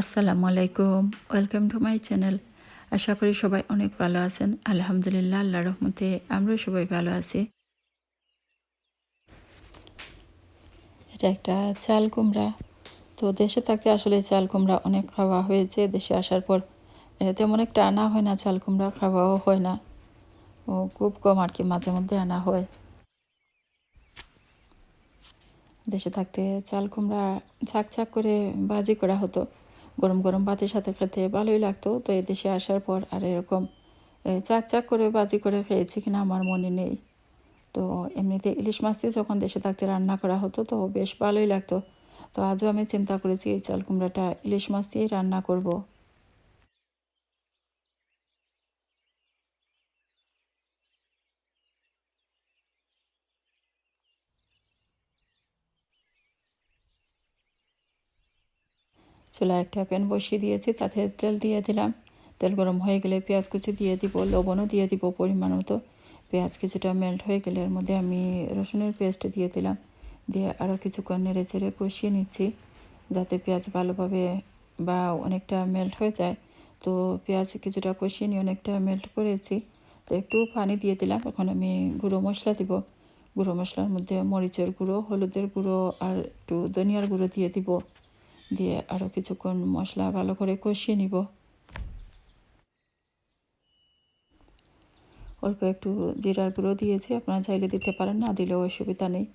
আসসালামু আলাইকুম, welcome to my channel. আশা করি সবাই অনেক ভালো আছেন। আলহামদুলিল্লাহ আল্লাহ রহমতে আমরাও সবাই ভালো আছি। এটা একটা চাল কুমড়া। তো দেশে থাকতে আসলে চাল কুমড়া অনেক খাওয়া হয়েছে। দেশে আসার পর তেমন একটা আনা হয় না, চাল কুমড়া খাওয়াও হয় না। ও, খুব কম আর কি মাঝে মধ্যে আনা হয়। দেশে থাকতে চাল কুমড়া ছাক করে ভাজি করা হতো। গরম গরম ভাতের সাথে খেতে ভালোই লাগতো। তো এই দেশে আসার পর আর এরকম চাক চাক করে বাজি করে খেয়েছি কিনা আমার মনে নেই। তো এমনিতে ইলিশ মাছ দিয়ে যখন দেশে থাকতে রান্না করা হতো, তো বেশ ভালোই লাগতো। তো আজও আমি চিন্তা করেছি, এই চাল কুমড়াটা ইলিশ মাছ দিয়েই রান্না করব। চুলায় একটা প্যান বসিয়ে দিয়েছি, তাতে তেল দিয়ে দিলাম। তেল গরম হয়ে গেলে পেঁয়াজ কুচি দিয়ে দিব, লবণও দিয়ে দিব পরিমাণ মতো। পেঁয়াজ কিছুটা মেল্ট হয়ে গেলে এর মধ্যে আমি রসুনের পেস্ট দিয়ে দিলাম। দিয়ে আরও কিছুক্ষণ নেড়ে চেড়ে কষিয়ে নিচ্ছি, যাতে পেঁয়াজ ভালোভাবে বা অনেকটা মেল্ট হয়ে যায়। তো পেঁয়াজ কিছুটা কষিয়ে নিয়ে অনেকটা মেল্ট করেছি। তো একটু পানি দিয়ে দিলাম, এখন আমি গুঁড়ো মশলা দিব। গুঁড়ো মশলার মধ্যে মরিচের গুঁড়ো, হলুদের গুঁড়ো আর একটু ধনিয়ার গুঁড়ো দিয়ে দিব। দিয়ে আরও কিছুক্ষণ মশলা ভালো করে কষিয়ে নিব। অল্প একটু জিরার গুঁড়ো দিয়েছি, আপনারা চাইলে দিতে পারেন, না দিলেও অসুবিধা নেই।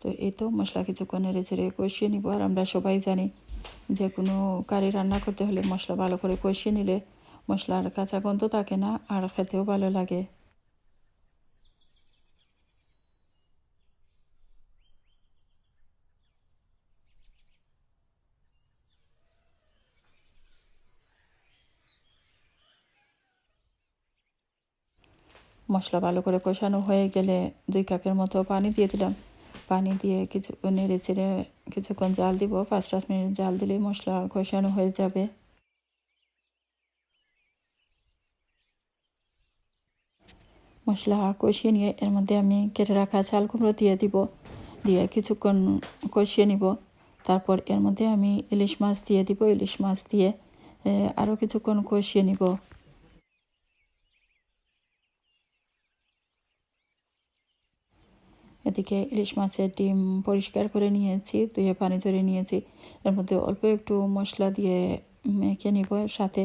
তো এই তো মশলা কিছুক্ষণ নেড়ে চেড়ে কষিয়ে নিব, আর আমরা সবাই জানি যে কোনো কারি রান্না করতে হলে মশলা ভালো করে কষিয়ে নিলে মশলার কাঁচা গন্ধ থাকে না, আর খেতেও ভালো লাগে। মশলা ভালো করে কষানো হয়ে গেলে দুই কাপের মতো পানি দিয়ে দিলাম। পানি দিয়ে কিছু নেড়ে চেড়ে কিছুক্ষণ জাল দিব। পাঁচ পাঁচ মিনিট জাল দিলেই মশলা কষানো হয়ে যাবে। মশলা কষিয়ে নিয়ে এর মধ্যে আমি কেটে রাখা চাল কুমড়ো দিয়ে দিব। দিয়ে কিছুক্ষণ কষিয়ে নিব। তারপর এর মধ্যে আমি ইলিশ মাছ দিয়ে দিব। ইলিশ মাছ দিয়ে আরও কিছুক্ষণ কষিয়ে নিব। এদিকে ইলিশ মাছের ডিম পরিষ্কার করে নিয়েছি, ধুয়ে পানি ঝরে নিয়েছি। এর মধ্যে অল্প একটু মশলা দিয়ে মেখে নিব সাথে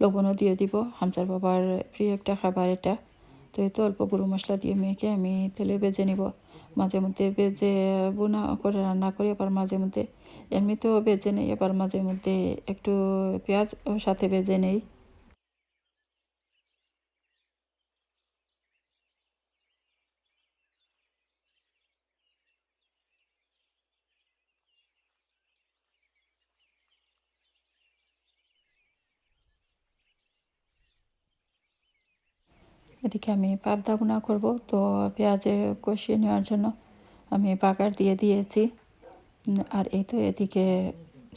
লবণও দিয়ে দিব। হামসার বাবার প্রিয় একটা খাবার এটা। তো এই তো অল্প গুঁড়ো মশলা দিয়ে মেখে আমি তেলে বেজে নিব। মাঝে মধ্যে বেজে বোনা করে রান্না করি, আবার মাঝে মধ্যে এমনিতেও বেজে নেই, আবার মাঝে মধ্যে একটু পেঁয়াজ সাথে বেজে নেই। এদিকে আমি পাবদা বোনা করব। তো পেঁয়াজে কষিয়ে নেওয়ার জন্য আমি বাগার দিয়ে দিয়েছি। আর এই তো এদিকে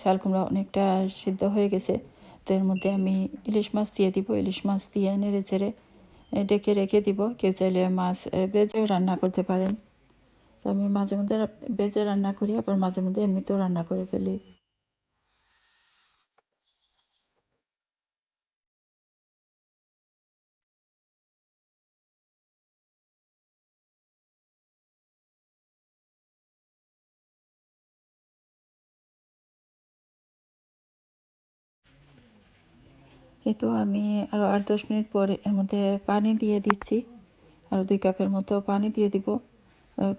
চাল কুমড়া অনেকটা সিদ্ধ হয়ে গেছে। তো এর মধ্যে আমি ইলিশ মাছ দিয়ে দিব। ইলিশ মাছ দিয়ে নেড়ে চেড়ে ডেকে রেখে দিব। কেউ চাইলে মাছ বেজেও রান্না করতে পারেন। তো আমি মাঝে মধ্যে বেজে রান্না করি, আবার মাঝে মধ্যে এমনিতেও রান্না করে ফেলি। এই তো আমি আরও আট দশ মিনিট পরে এর মধ্যে পানি দিয়ে দিচ্ছি। আরও দুই কাপের মতো পানি দিয়ে দিব।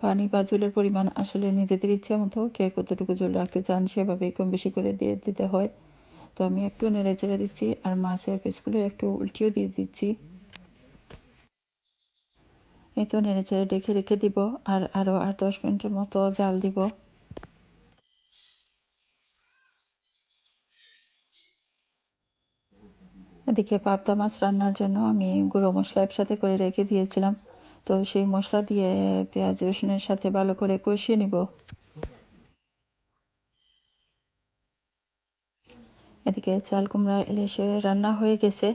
পানি বা জলের পরিমাণ আসলে নিজেদের ইচ্ছে মতো কে কতটুকু জল রাখতে চান সেভাবে কম বেশি করে দিয়ে দিতে হয়। তো আমি একটু নেড়ে চেড়ে দিচ্ছি আর মাছের পিসগুলো একটু উল্টিও দিয়ে দিচ্ছি। এই তো নেড়ে চেড়ে ডেকে রেখে দিব আর আরও আট দশ মিনিটের মতো জাল দিব। এদিকে পাবদা মাছ রান্নার জন্য আমি গুঁড়ো মশলা একসাথে করে রেখে দিয়েছিলাম। তো সেই মশলা দিয়ে পেঁয়াজ, রসুনের সাথে ভালো করে কষিয়ে নিব। এদিকে চাল কুমড়া ইলিশে রান্না হয়ে গেছে।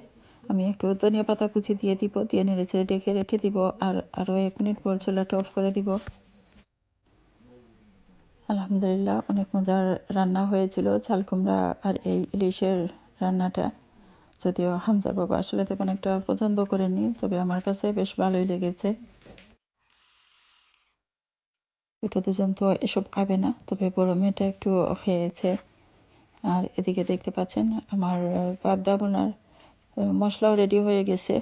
আমি একটু ধনিয়া পাতা কুচি দিয়ে দিব, দিয়ে নেড়ে ছেড়ে ডেকে রেখে দিব আর আরও এক মিনিট পর চুলাটা অফ করে দিব। আলহামদুলিল্লাহ, অনেক মজার রান্না হয়েছিল চাল কুমড়া আর এই ইলিশের রান্নাটা। যদিও হামজা বাবা আসলে তেমন একটা পছন্দ করেনি তবে আমার কাছে বেশ ভালোই লেগেছে। দুটো দুজন তো এসব খাবে না, তবে বড় মেয়েটা একটু খেয়েছে। আর এদিকে দেখতে পাচ্ছেন, আমার পাবদা বোনার মশলাও রেডি হয়ে গেছে।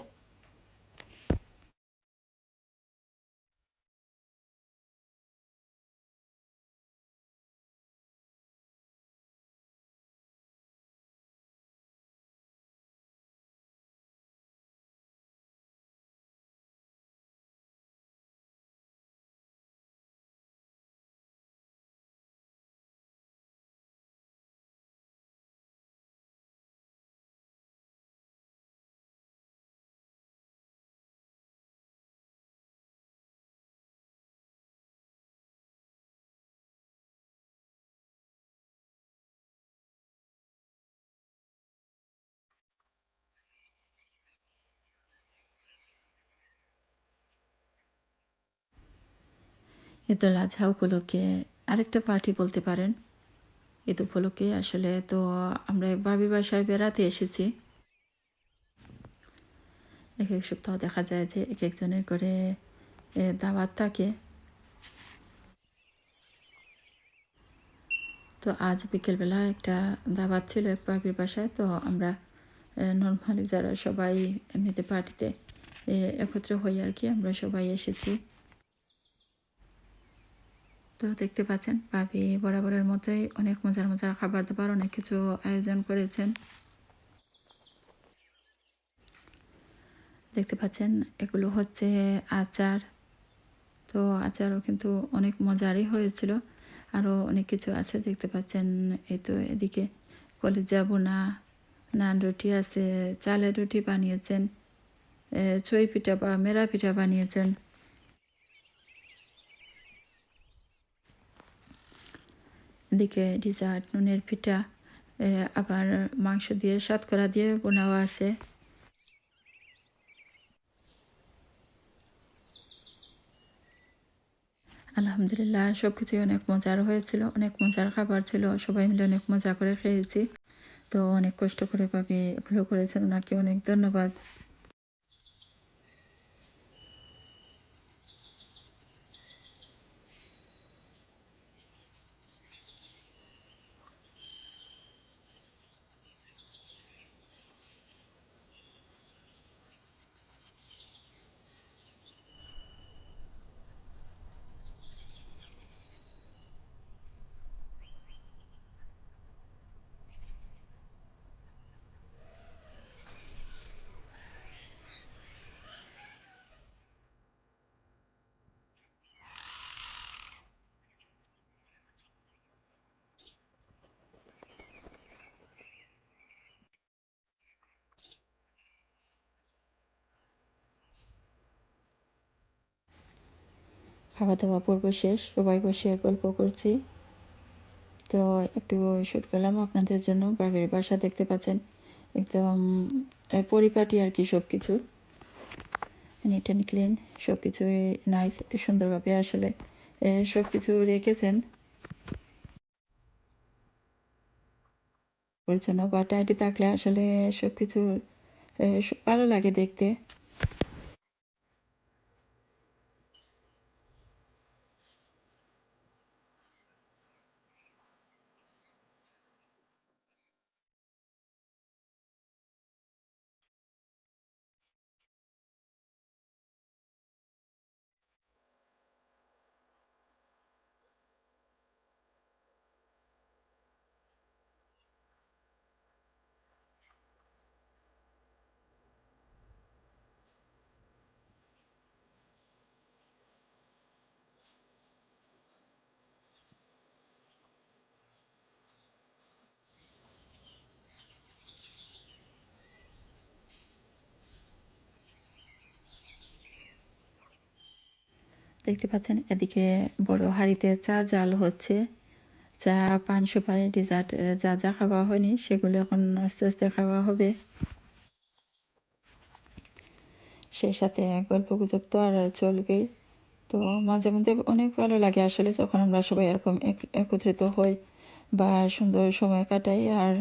ঈদুল আজহা উপলক্ষে আরেকটা পার্টি বলতে পারেন? ঈদ উপলক্ষে আসলে তো আমরা এক বাবির বাসায় বেড়াতে এসেছি। এক এক সপ্তাহ দেখা যায় যে এক একজনের করে দাওয়াত থাকে। তো আজ বিকেলবেলা একটা দাওয়াত ছিল এক বাবির বাসায়, তো আমরা নর্মালি যারা সবাই এমনিতে পার্টিতে একত্র হই আর কি আমরা সবাই এসেছি। তো দেখতে পাচ্ছেন, ভাবি বরাবরের মতোই অনেক মজার মজার খাবার দাবার, অনেক কিছু আয়োজন করেছেন। দেখতে পাচ্ছেন, এগুলো হচ্ছে আচার। তো আচারও কিন্তু অনেক মজারই হয়েছিল। আরও অনেক কিছু আছে, দেখতে পাচ্ছেন, এই তো এদিকে কলিজা বোনা নান রুটি আছে, চালের রুটি বানিয়েছেন ছই পিঠা বা মেরা পিঠা বানিয়েছেন। এদিকে ডিজার্ট নুনের পিঠা আবার মাংস দিয়ে, সাতকরা দিয়ে বোনাও আছে। আলহামদুলিল্লাহ সব কিছুই অনেক মজার হয়েছিল, অনেক মজার খাবার ছিল, সবাই মিলে অনেক মজা করে খেয়েছি। তো অনেক কষ্ট করে পাবি এগুলো করেছেন, ওনাকে অনেক ধন্যবাদ। খাওয়া দাওয়া পর্ব শেষ, সবাই বসে গল্প করছি। তো একটু শ্যুট করলাম আপনাদের জন্য বাবির বাসা দেখতে পাচ্ছেন। একদম পরিপাটি আর কি সব কিছু নিট অ্যান্ড ক্লিন সব কিছুই নাইস সুন্দরভাবে আসলে সব কিছু রেখেছেন। পরিচ্ছন্ন বা টাইটি থাকলে আসলে সব কিছু ভালো লাগে দেখতে। দেখতে পাচ্ছেন, এদিকে বড় হাঁড়িতে চা জাল হচ্ছে। চা, পান, সুপারি ডিজার্ট যা যা খাওয়া হয়নি, সেগুলো এখন আস্তে আস্তে খাওয়া হবে। সেই সাথে গল্প গুজব তো আর চলবেই। তো মাঝে মধ্যে অনেক ভালো লাগে আসলে যখন আমরা সবাই এরকম এক- একত্রিত হই বা সুন্দর সময় কাটাই। আর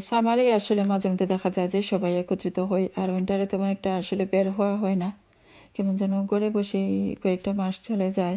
সামারে আসলে মাঝে মধ্যে দেখা যায় যে সবাই একত্রিত হই, আর উইন্টারে তেমন একটা আসলে বের হওয়া হয় না। কেমন যেন ঘরে বসেই কয়েকটা মাস চলে যায়।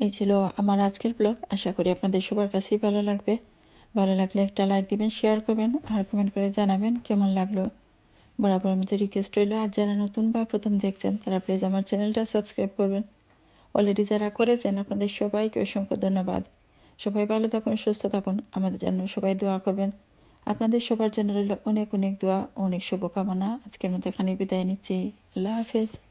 এই ছিল আমার আজকের ব্লগ আশা করি আপনাদের সবার কাছেই ভালো লাগবে। ভালো লাগলে একটা লাইক দিবেন শেয়ার করবেন, আর কমেন্ট করে জানাবেন কেমন লাগল। বরাবর মতো রিকোয়েস্ট রইল, আর যারা নতুন বা প্রথম দেখছেন, তারা প্লিজ আমার চ্যানেলটা সাবস্ক্রাইব করবেন। অলরেডি যারা করেছেন, আপনাদের সবাইকে অসংখ্য ধন্যবাদ। সবাই ভালো থাকুন, সুস্থ থাকুন, আমাদের জন্য সবাই দোয়া করবেন। আপনাদের সবার জন্য রইল অনেক অনেক দোয়া, অনেক শুভকামনা। আজকের মতো এখানে বিদায় নিচ্ছি। আল্লাহ হাফেজ।